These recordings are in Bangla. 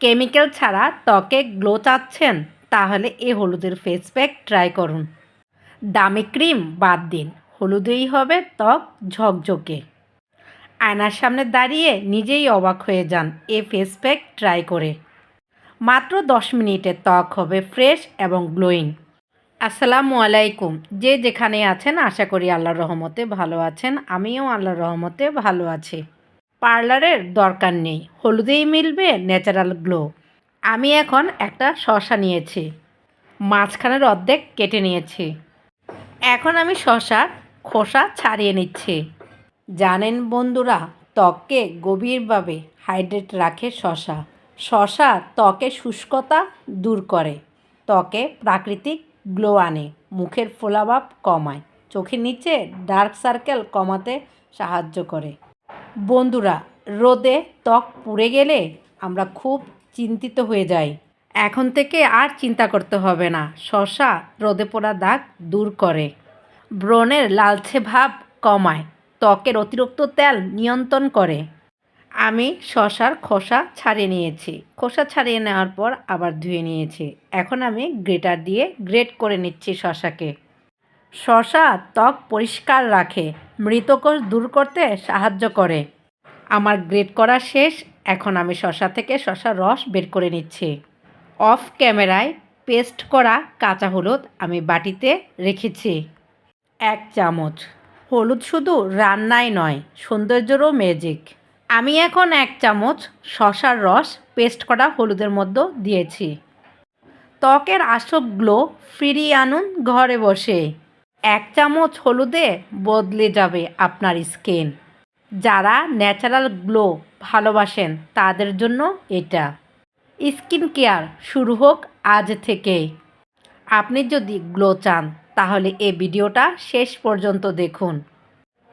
কেমিক্যাল ছাড়া ত্বকে গ্লো চাচ্ছেন, তাহলে এই হলুদের ফেস প্যাক ট্রাই করুন। দামি ক্রিম বাদ দিন, হলুদেই হবে ত্বক ঝকঝকে। আয়নার সামনে দাঁড়িয়ে নিজেই অবাক হয়ে যান এ ফেস প্যাক ট্রাই করে। মাত্র দশ মিনিটে ত্বক হবে ফ্রেশ এবং গ্লোয়িং আসসালামু আলাইকুম, যে যেখানে আছেন, আশা করি আল্লাহর রহমতে ভালো আছেন, আমিও আল্লাহর রহমতে ভালো আছি। পার্লারের দরকার নেই। হলুদেই মিলবে ন্যাচারাল গ্লো। আমি এখন একটা শশা নিয়েছি। মাঝখানের অর্ধেক কেটে নিয়েছি। এখন আমি শশার খোসা ছাড়িয়ে নিচ্ছি। জানেন বন্ধুরা, ত্বককে গভীরভাবে হাইড্রেট রাখে শশা। শশা ত্বকে শুষ্কতা দূর করে। ত্বকে প্রাকৃতিক গ্লো আনে, মুখের ফোলাভাব কমায়। চোখের নিচে ডার্ক সার্কেল কমাতে সাহায্য করে। বন্ধুরা, রোদে ত্বক পুড়ে গেলে আমরা খুব চিন্তিত হয়ে যাই। এখন থেকে আর চিন্তা করতে হবে না, শশা রোদে পোড়া দাগ দূর করে। ব্রণের লালচে ভাব কমায়, ত্বকের অতিরিক্ত তেল নিয়ন্ত্রণ করে। আমি শশার খোসা ছাড়িয়ে নিয়েছি। খোসা ছাড়িয়ে নেওয়ার পর আবার ধুয়ে নিয়েছি। এখন আমি গ্রেটার দিয়ে গ্রেট করে নিচ্ছি শশাকে। শশা ত্বক পরিষ্কার রাখে মৃতকোষ দূর করতে সাহায্য করে। আমার গ্রেড করা শেষ, এখন আমি শশা থেকে শশার রস বের করে নিচ্ছি। অফ ক্যামেরায় পেস্ট করা কাঁচা হলুদ আমি বাটিতে রেখেছি। এক চামচ। হলুদ শুধু রান্নায় নয়, সৌন্দর্যেরও ম্যাজিক আমি এখন এক চামচ শশার রস পেস্ট করা হলুদের মধ্যে দিয়েছি। ত্বকের আসক গ্লো ফিরিয়ে আনুন ঘরে বসে। এক চামচ হলুদে বদলে যাবে আপনার স্কিন। যারা ন্যাচারাল গ্লো ভালোবাসেন, তাদের জন্য এটা। স্কিন কেয়ার শুরু হোক আজ থেকেই। আপনি যদি গ্লো চান, তাহলে এই ভিডিওটা শেষ পর্যন্ত দেখুন।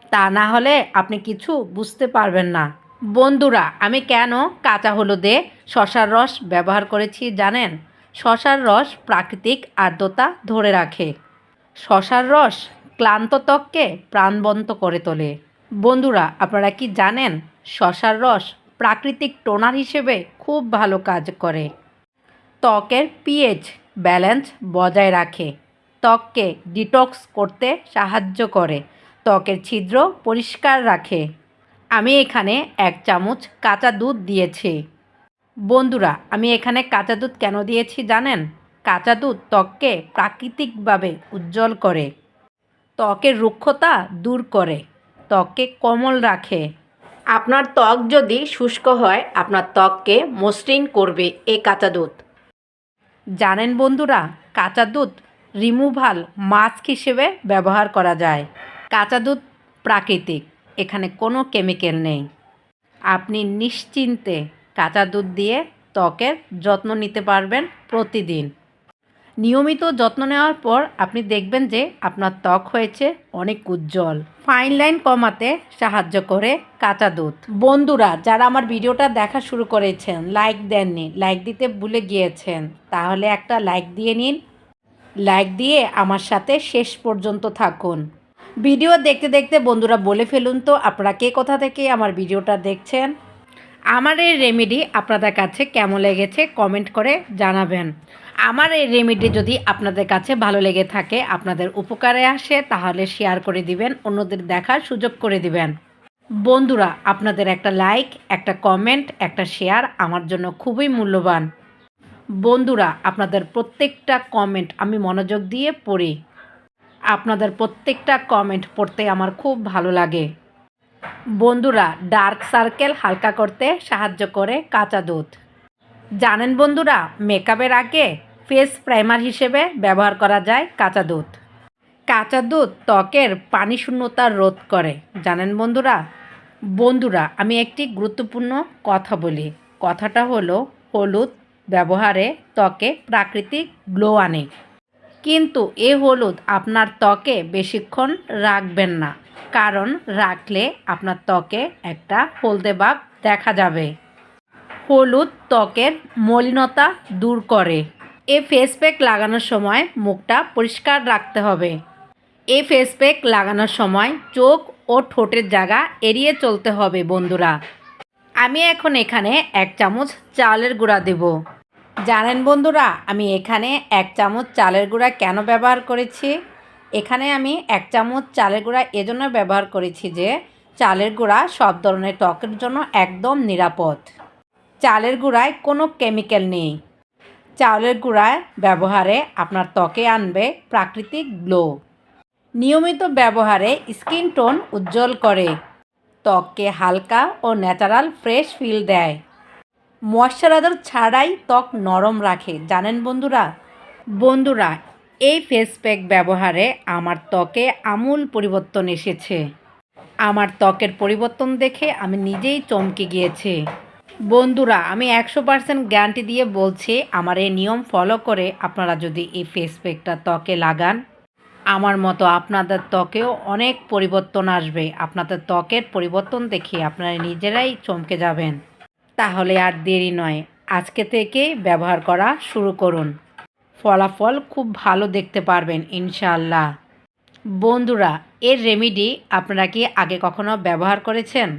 তা না হলে আপনি কিছু বুঝতে পারবেন না। বন্ধুরা, আমি কেন কাঁচা হলুদে শশার রস ব্যবহার করেছি জানেন? শশার রস প্রাকৃতিক আর্দ্রতা ধরে রাখে। শশার রস ক্লান্ত ত্বককে প্রাণবন্ত করে তোলে। বন্ধুরা, আপনারা কি জানেন, শশার রস প্রাকৃতিক টোনার হিসেবে খুব ভালো কাজ করে। ত্বকের পিএইচ ব্যালেন্স বজায় রাখে। ত্বককে ডিটক্স করতে সাহায্য করে। ত্বকের ছিদ্র পরিষ্কার রাখে। আমি এখানে এক চামচ কাঁচা দুধ দিয়েছি। বন্ধুরা, আমি এখানে কাঁচা দুধ কেন দিয়েছি জানেন? কাঁচা দুধ ত্বককে প্রাকৃতিকভাবে উজ্জ্বল করে। ত্বকের রুক্ষতা দূর করে। ত্বককে কোমল রাখে। আপনার ত্বক যদি শুষ্ক হয়, আপনার ত্বককে মসৃণ করবে এই কাঁচা দুধ। জানেন বন্ধুরা, কাঁচা দুধ রিমুভাল মাস্ক হিসেবে ব্যবহার করা যায়। কাঁচা দুধ প্রাকৃতিক, এখানে কোনো কেমিক্যাল নেই। আপনি নিশ্চিন্তে কাঁচা দুধ দিয়ে ত্বকের যত্ন নিতে পারবেন প্রতিদিন। নিয়মিত যত্ন নেওয়ার পর আপনি দেখবেন যে আপনার ত্বক হয়েছে অনেক উজ্জ্বল। ফাইন লাইন কমাতে সাহায্য করে কাঁচা দুধ। বন্ধুরা, যারা আমার ভিডিওটা দেখা শুরু করেছেন লাইক দেননি লাইক দিতে ভুলে গিয়েছেন, তাহলে একটা লাইক দিয়ে নিন। লাইক দিয়ে আমার সাথে শেষ পর্যন্ত থাকুন। ভিডিও দেখতে দেখতে বন্ধুরা বলে ফেলুন তো, আপনারা কে কোথা থেকে আমার ভিডিওটা দেখছেন? আমার এই রেমেডি আপনাদের কাছে কেমন লেগেছে কমেন্ট করে জানাবেন। আমার এই রেমেডি যদি আপনাদের কাছে ভালো লেগে থাকে, আপনাদের উপকারে আসে, তাহলে শেয়ার করে দিবেন, অন্যদের দেখার সুযোগ করে দিবেন। বন্ধুরা, আপনাদের একটা লাইক একটা কমেন্ট একটা শেয়ার আমার জন্য খুবই মূল্যবান। বন্ধুরা, আপনাদের প্রত্যেকটা কমেন্ট আমি মনোযোগ দিয়ে পড়ি। আপনাদের প্রত্যেকটা কমেন্ট পড়তে আমার খুব ভালো লাগে। বন্ধুরা, ডার্ক সার্কেল হালকা করতে সাহায্য করে কাঁচা দুধ। জানেন বন্ধুরা, মেকআপের আগে ফেস প্রাইমার হিসেবে ব্যবহার করা যায় কাঁচা দুধ। কাঁচা দুধ ত্বকের পানি শূন্যতা রোধ করে। জানেন বন্ধুরা? বন্ধুরা, আমি একটি গুরুত্বপূর্ণ কথা বলি। কথাটা হলো, হলুদ ব্যবহারে ত্বকে প্রাকৃতিক গ্লো আনে। কিন্তু এ হলুদ আপনার ত্বকে বেশিক্ষণ রাখবেন না। কারণ রাখলে আপনার ত্বকে একটা হলদে ভাব দেখা যাবে। হলুদ ত্বকের মলিনতা দূর করে। এ ফেস প্যাক লাগানোর সময় মুখটা পরিষ্কার রাখতে হবে। এই ফেস প্যাক লাগানোর সময় চোখ ও ঠোঁটের জায়গা এড়িয়ে চলতে হবে বন্ধুরা। আমি এখন এখানে এক চামচ চালের গুঁড়া দেব। জানেন বন্ধুরা, আমি এখানে এক চামচ চালের গুঁড়া কেন ব্যবহার করেছি? এখানে আমি এক চামচ চালের গুঁড়া এজন্য ব্যবহার করেছি যে, চালের গুঁড়া সব ধরনের ত্বকের জন্য একদম নিরাপদ। চালের গুঁড়ায় কোনো কেমিক্যাল নেই। চালের গুঁড়ায় ব্যবহারে আপনার ত্বকে আনবে প্রাকৃতিক গ্লো। নিয়মিত ব্যবহারে স্কিন টোন উজ্জ্বল করে। ত্বককে হালকা ও ন্যাচারাল ফ্রেশ ফিল দেয়। ময়শ্চারাইজার ছাড়াই ত্বক নরম রাখে। জানেন বন্ধুরা? বন্ধুরা, এই ফেস প্যাক ব্যবহারে আমার ত্বকে আমূল পরিবর্তন এসেছে। আমার ত্বকের পরিবর্তন দেখে আমি নিজেই চমকে গিয়েছি। বন্ধুরা, আমি একশো পার্সেন্ট গ্যারান্টি দিয়ে বলছি, আমার এই নিয়ম ফলো করে আপনারা যদি এই ফেস প্যাকটা ত্বকে লাগান, আমার মতো আপনাদের ত্বকেও অনেক পরিবর্তন আসবে। আপনাদের ত্বকের পরিবর্তন দেখে আপনারা নিজেরাই চমকে যাবেন। তাহলে আর দেরি নয়। আজকে থেকে ব্যবহার করা শুরু করুন। ফলাফল খুব ভালো দেখতে পারবেন, ইনশাআল্লাহ। বন্ধুরা, এর রেমিডি আপনারা কি আগে কখনো ব্যবহার করেছেন?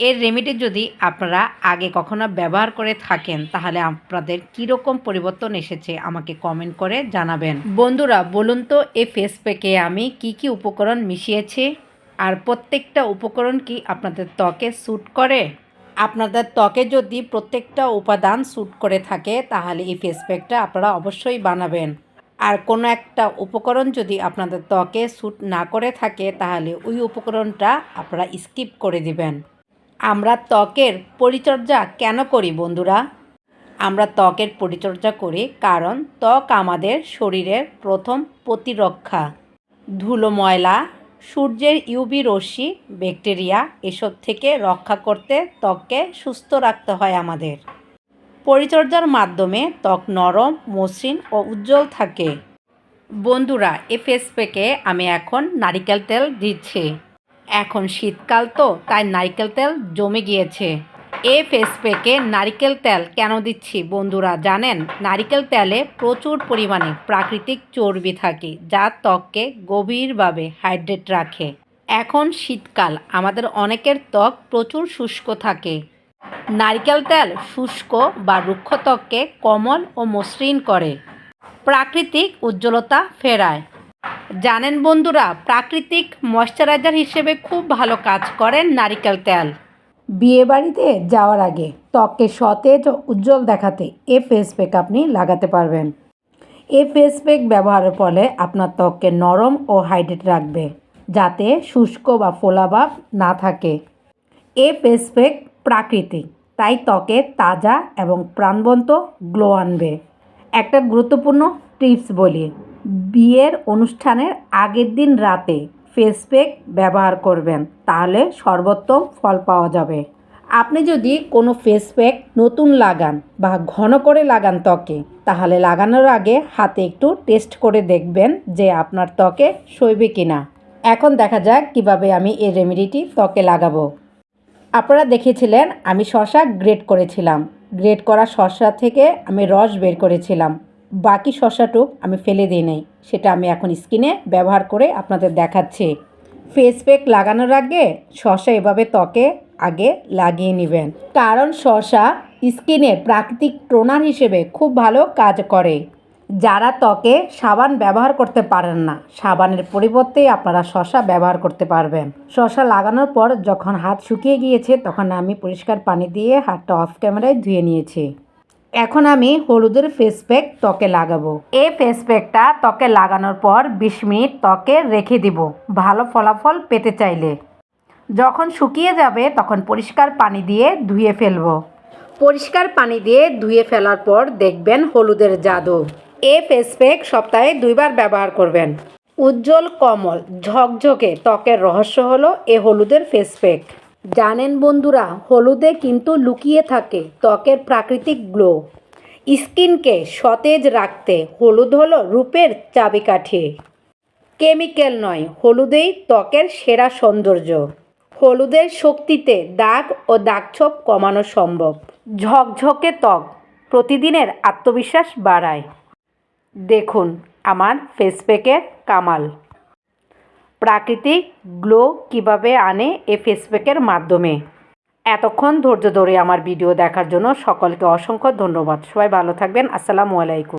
এর রেমিডি যদি আপনারা আগে কখনো ব্যবহার করে থাকেন, তাহলে আপনাদের কীরকম পরিবর্তন এসেছে আমাকে কমেন্ট করে জানাবেন। বন্ধুরা, বলুন তো, এই ফেস প্যাকে আমি কি কি উপকরণ মিশিয়েছি? আর প্রত্যেকটা উপকরণ কি আপনাদের ত্বকে স্যুট করে? আপনাদের ত্বকে যদি প্রত্যেকটা উপাদান স্যুট করে থাকে, তাহলে এই ফেস প্যাকটা আপনারা অবশ্যই বানাবেন। আর কোনো একটা উপকরণ যদি আপনাদের ত্বকে স্যুট না করে থাকে, তাহলে ওই উপকরণটা আপনারা স্কিপ করে দিবেন। আমরা ত্বকের পরিচর্যা কেন করি বন্ধুরা? আমরা ত্বকের পরিচর্যা করি কারণ ত্বক আমাদের শরীরের প্রথম প্রতিরক্ষা। ধুলো ময়লা সূর্যের ইউবি রশ্মি, ব্যাকটেরিয়া এসব থেকে রক্ষা করতে ত্বককে সুস্থ রাখতে হয় আমাদের। পরিচর্যার মাধ্যমে ত্বক নরম, মসৃণ ও উজ্জ্বল থাকে। বন্ধুরা, এ ফেস প্যাকে আমি এখন নারিকেল তেল দিচ্ছি। এখন শীতকাল তো, তাই নারিকেল তেল জমে গিয়েছে। এ ফেস প্যাকে নারিকেল তেল কেন দিচ্ছি বন্ধুরা জানেন? নারিকেল তেলে প্রচুর পরিমাণে প্রাকৃতিক চর্বি থাকে যা ত্বককে গভীরভাবে হাইড্রেট রাখে। এখন শীতকাল, আমাদের অনেকের ত্বক প্রচুর শুষ্ক থাকে। নারকেল তেল শুষ্ক বা রুক্ষ ত্বককে কোমল ও মসৃণ করে। প্রাকৃতিক উজ্জ্বলতা ফেরায়। জানেন বন্ধুরা, প্রাকৃতিক ময়শ্চারাইজার হিসেবে খুব ভালো কাজ করেন নারিকেল তেল। বিয়েবাড়িতে যাওয়ার আগে ত্বককে সতেজ ও উজ্জ্বল দেখাতে এ ফেস প্যাক আপনি লাগাতে পারবেন। এ ফেস প্যাক ব্যবহারের ফলে আপনার ত্বককে নরম ও হাইড্রেট রাখবে, যাতে শুষ্ক বা ফোলাভাব না থাকে। এ ফেস প্যাক প্রাকৃতিক, তাই ত্বকে তাজা এবং প্রাণবন্ত গ্লো আনবে। একটা গুরুত্বপূর্ণ টিপস বলি, বিয়ের অনুষ্ঠানের আগের দিন রাতে ফেস প্যাক ব্যবহার করবেন, তাহলে সর্বোত্তম ফল পাওয়া যাবে। আপনি যদি কোনো ফেস প্যাক নতুন লাগান বা ঘন করে লাগান ত্বকে, তাহলে লাগানোর আগে হাতে একটু টেস্ট করে দেখবেন যে আপনার ত্বকে সইবে কি না এখন দেখা যাক কীভাবে আমি এই রেমেডিটি ত্বকে লাগাবো। আপনারা দেখেছিলেন আমি শশা গ্রেট করেছিলাম। গ্রেট করা শশা থেকে আমি রস বের করেছিলাম। বাকি শশাটুক আমি ফেলে দিই নাই, সেটা আমি এখন স্কিনে ব্যবহার করে আপনাদের দেখাচ্ছি। ফেস প্যাক লাগানোর আগে শশা এভাবে ত্বকে আগে লাগিয়ে নেবেন। কারণ শশা স্কিনে প্রাকৃতিক টোনার হিসেবে খুব ভালো কাজ করে। যারা ত্বকে সাবান ব্যবহার করতে পারেন না, সাবানের পরিবর্তে আপনারা শশা ব্যবহার করতে পারবেন। শশা লাগানোর পর যখন হাত শুকিয়ে গিয়েছে, তখন আমি পরিষ্কার পানি দিয়ে হাতটা অফ ক্যামেরায় ধুয়ে নিয়েছি। এখন আমি হলুদের ফেস প্যাক ত্বকে লাগাবো। এই ফেস প্যাকটা ত্বকে লাগানোর পর বিশ মিনিট ত্বকে রেখে দিব। ভালো ফলাফল পেতে চাইলে। যখন শুকিয়ে যাবে, তখন পরিষ্কার পানি দিয়ে ধুয়ে ফেলব। পরিষ্কার পানি দিয়ে ধুয়ে ফেলার পর দেখবেন হলুদের জাদু। এ ফেস প্যাক সপ্তাহে দুইবার ব্যবহার করবেন। উজ্জ্বল কমল, ঝকঝকে ত্বকের রহস্য হলো এ হলুদের ফেস প্যাক জানেন বন্ধুরা, হলুদে কিন্তু লুকিয়ে থাকে ত্বকের প্রাকৃতিক গ্লো। স্কিনকে সতেজ রাখতে হলুদ হলো রূপের চাবিকাঠি। কেমিক্যাল নয়, হলুদেই ত্বকের সেরা সৌন্দর্য। হলুদের শক্তিতে দাগ ও দাগছোপ কমানো সম্ভব। ঝকঝকে ত্বক প্রতিদিনের আত্মবিশ্বাস বাড়ায়। দেখুন আমার ফেস প্যাকের কামাল। প্রাকৃতিক গ্লো কীভাবে আনে এ ফেসবুকের মাধ্যমে। এতক্ষণ ধৈর্য ধরে আমার ভিডিও দেখার জন্য সকলকে অসংখ্য ধন্যবাদ। সবাই ভালো থাকবেন। আসসালামু আলাইকুম।